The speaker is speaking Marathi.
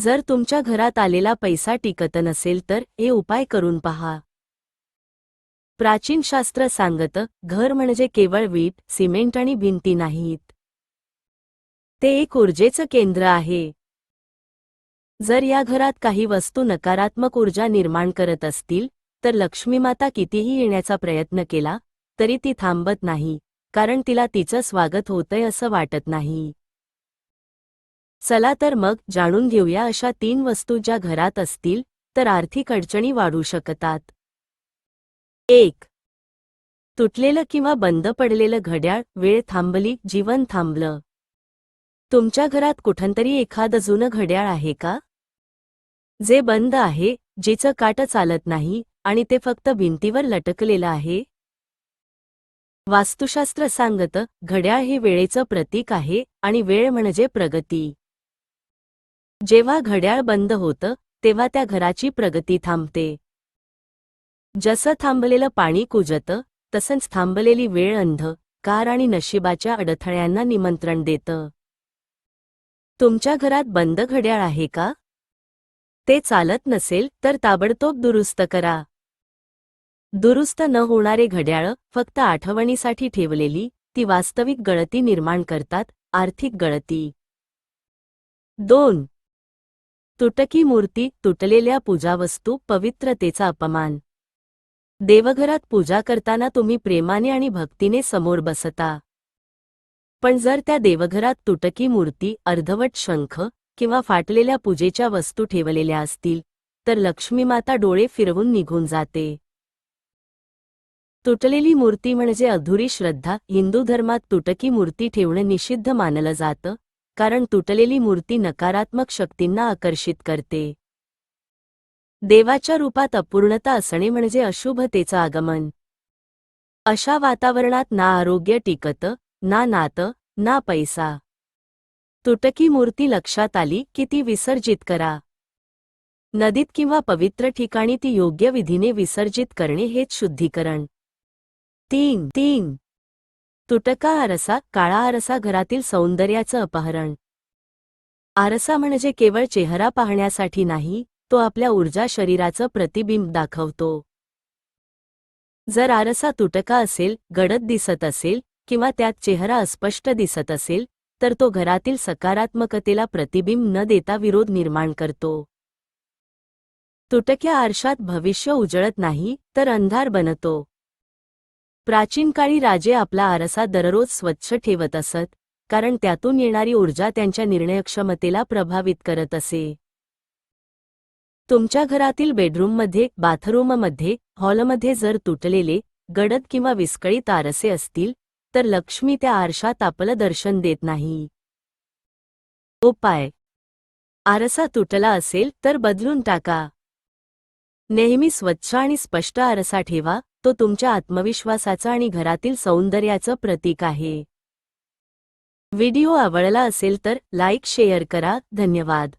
जर तुमच्या घरात आलेला पैसा टिकत नसेल तर हे उपाय करून पहा. प्राचीन शास्त्र सांगत घर म्हणजे केवळ वीट सिमेंट आणि भिंती नाहीत. ते एक ऊर्जेचं केंद्र आहे. जर या घरात काही वस्तू नकारात्मक ऊर्जा निर्माण करत असतील तर लक्ष्मीमाता कितीही येण्याचा प्रयत्न केला तरी ती थांबत नाही कारण तिला तिचं स्वागत होतंय असं वाटत नाही. चला तर मग जाणून घेऊया अशा तीन वस्तू ज्या घरात असतील तर आर्थिक अडचणी वाढू शकतात. एक. तुटलेलं किंवा बंद पडलेलं घड्याळ वेळ थांबली जीवन थांबलं. तुमच्या घरात कुठंतरी एखादं जुनं घड्याळ आहे का? जे बंद आहे जिचं काट चालत नाही आणि ते फक्त भिंतीवर लटकलेलं आहे? वास्तुशास्त्र सांगतं घड्याळ हे वेळेचं प्रतीक आहे आणि वेळ म्हणजे प्रगती. जेव्हा घड्याळ बंद होतं तेव्हा त्या घराची प्रगती थांबते. जसं थांबलेलं पाणी कुजतं तसंच थांबलेली वेळ अंध कार आणि नशिबाच्या अडथळ्यांना निमंत्रण देतं. तुमच्या घरात बंद घड्याळ आहे का? ते चालत नसेल तर ताबडतोब दुरुस्त करा. दुरुस्त न होणारे घड्याळ फक्त आठवणीसाठी ठेवलेली ती वास्तविक गळती निर्माण करतात आर्थिक गळती. दोन तुटकी मूर्ती तुटलेल्या पूजावस्तू पवित्रतेचा अपमान. देवघरात पूजा करताना तुम्ही प्रेमाने आणि भक्तीने समोर बसता. पण जर त्या देवघरात तुटकी मूर्ती अर्धवट शंख किंवा फाटलेल्या पूजेच्या वस्तू ठेवलेल्या असतील तर लक्ष्मीमाता डोळे फिरवून निघून जाते. तुटलेली मूर्ती म्हणजे अधुरी श्रद्धा हिंदू धर्मात तुटकी मूर्ती ठेवणं निषिद्ध मानलं जातं कारण तुटलेली मूर्ती नकारात्मक शक्तींना आकर्षित करते. देवाच्या रूपात अपूर्णता असणे म्हणजे अशुभतेचं आगमन. अशा वातावरणात ना आरोग्य टिकत ना नातं ना पैसा. तुटकी मूर्ती लक्षात आली की ती विसर्जित करा. नदीत किंवा पवित्र ठिकाणी ती योग्य विधीने विसर्जित करणे हेच शुद्धीकरण. तीन तीन. तुटका आरसा काळा आरसा घरातील सौंदर्याचं अपहरण. आरसा म्हणजे केवळ चेहरा पाहण्यासाठी नाही तो आपल्या ऊर्जा शरीराचं प्रतिबिंब दाखवतो. जर आरसा तुटका असेल गडद दिसत असेल किंवा त्यात चेहरा अस्पष्ट दिसत असेल तर तो घरातील सकारात्मकतेला प्रतिबिंब न देता विरोध निर्माण करतो. तुटक्या आरशात भविष्य उजळत नाही तर अंधार बनतो. प्राचीन काळी राजे आपला आरसा दररोज स्वच्छ ठेवत असत कारण त्यातून येणारी ऊर्जा त्यांच्या निर्णयक्षमतेला प्रभावित करत असे. तुमच्या घरातील बेडरूममध्ये बाथरूममध्ये हॉलमध्ये जर तुटलेले गडद किंवा विस्कळीत आरसे असतील तर लक्ष्मी त्या आरशात आपलं दर्शन देत नाही. उपाय आरसा तुटला असेल तर बदलून टाका. नेहमी स्वच्छ आणि स्पष्ट आरसा ठेवा तो तुमच्या आत्मविश्वासाचं आणि घरातील सौंदर्याचं प्रतीक आहे. व्हिडिओ आवडला असेल तर लाईक शेअर करा. धन्यवाद.